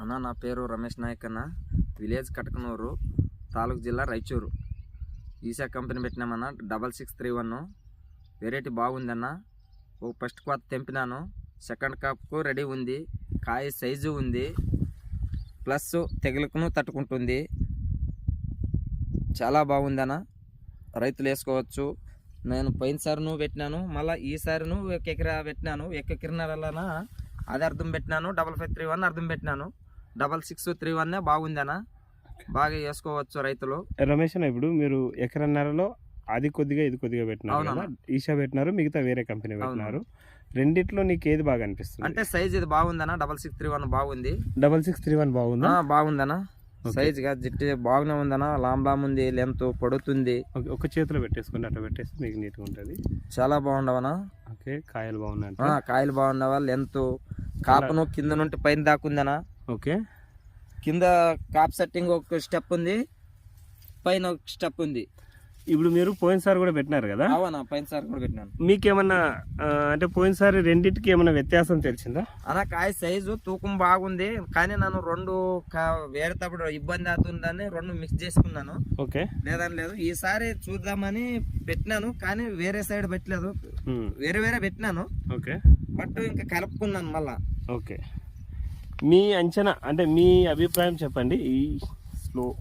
అన్న నా పేరు రమేష్ నాయక్ అన్న విలేజ్ కటకనూరు తాలూకు జిల్లా రాయచూరు. ఈసా company పెట్టినామన్న double six three one. Variety బాగుందన్న. ఓ ఫస్ట్ కోత తెంపినాను. సెకండ్ కాప్కు రెడీ ఉంది. కాయ సైజు ఉంది. ప్లస్ తెగులుకును తట్టుకుంటుంది. చాలా బాగుందన్న. రైతులు వేసుకోవచ్చు. నేను పోయినసారిను పెట్టినాను. మళ్ళీ ఈసారిను ఒక ఎకరా పెట్టినాను. ఒక ఎకరన్నరలన అది అర్థం పెట్టినాను. డబల్ ఫైవ్ త్రీ వన్ అర్థం పెట్టినాను. డబల్ సిక్స్ త్రీ వన్ బాగుందన్న. బాగా వేసుకోవచ్చు రైతులు. రమేష్ అన్న ఇప్పుడు మీరు ఎకరన్నరలో అది కొద్దిగా ఇది కొద్దిగా పెట్టినారు ఈషా పెట్టినారు మిగతా వేరే కంపెనీ పెట్టినారు. రెండిట్లో నీకు ఏది బాగా అనిపిస్తుంది? అంటే సైజ్ ఇది బాగుందన్న డబల్ సిక్స్ త్రీ వన్ బాగుంది. డబల్ సిక్స్ త్రీ వన్ బాగుందా? Okay. సైజ్గా జిట్టి బాగానే ఉందన్న. లామ్ లామ్ ఉంది లెంత్ పొడుతుంది. ఒక చేతిలో పెట్టేసుకుని అట్లా పెట్టేస్తే మీకు నీట్గా ఉంటుంది. చాలా బాగుండవనా ఓకే కాయలు బాగున్నాయి ఆ, కాయలు బాగుండవా లెంత్ కాపును కింద నుండి పైన దాకుందనా ఓకే. కింద కాప్ సెట్టింగ్ ఒక స్టెప్ ఉంది పైన ఒక స్టెప్ ఉంది. ఇప్పుడు మీరు పోయినసారి కూడా పెట్టినారు కదా? అవునా పైన సార్ కూడా పెట్టినాను. మీకేమన్నా అంటే పోయినసారి రెండింటికి ఏమన్నా వ్యత్యాసం తెలిసిందా? అన్న కాయ సైజు తూకం బాగుంది కానీ నన్ను రెండు కా- వేరే తప్పుడు ఇబ్బంది అవుతుందని రెండు మిక్స్ చేసుకున్నాను. ఓకే. లేదని లేదు. ఈసారి చూద్దామని పెట్టినాను కానీ వేరే సైడ్ పెట్టలేదు. వేరే వేరే పెట్టినాను. ఓకే. బట్ ఇంకా కలుపుకున్నాను మళ్ళా. ఓకే. మీ అంచనా అంటే మీ అభిప్రాయం చెప్పండి. ఈ స్లో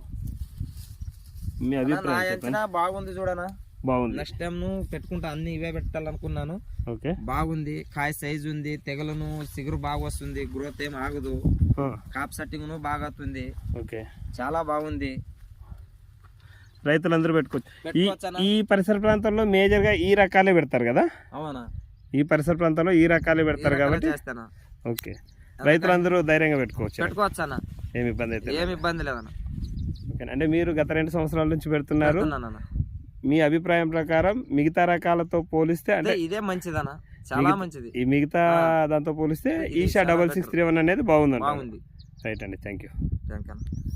మీ నా అభిప్రాయం చెప్పండి. అంచనా బాగుంది చూడనా? బాగుంది. నెక్స్ట్ టైం పెట్టుకుంటా అన్ని ఇవే పెట్టాలనుకున్నాను. ఓకే. బాగుంది కాయ సైజు ఉంది తెగలను సిగురు బాగా వస్తుంది గ్రోత్ ఏం ఆగదు. ఆ, కాప్ సెట్టింగ్ బాగా అవుతుంది ఓకే. చాలా బాగుంది. రైతులందరూ పెట్టుకోవచ్చు ఈ పెట్టుకోవచ్చనా? ఈ పరిసర ప్రాంతంలో మేజర్గా ఈ రకాలే పెడతారు కదా? అవునా? ఈ పరిసర ప్రాంతంలో ఈ రకాలే పెడతారు కాబట్టి చేస్తానా. ఓకే. రైతులందరూ ధైర్యంగా పెట్టుకోవచ్చు. పెట్టుకోవచ్చనా ఏమి ఇబ్బంది అయితే ఏమి ఇబ్బంది లేదన్న. ఓకే అంటే మీరు గత రెండు సంవత్సరాల నుంచి పెడుతున్నారు. మీ అభిప్రాయం ప్రకారం మిగతా రకాలతో పోలిస్తే అంటే ఇదే మంచిదన్న. చాలా మంచిది. ఈ మిగతా. దాంతో పోలిస్తే Esha double six three one అనేది బాగుందండి బాగుంది. రైట్ అండి. Thank you. Thank you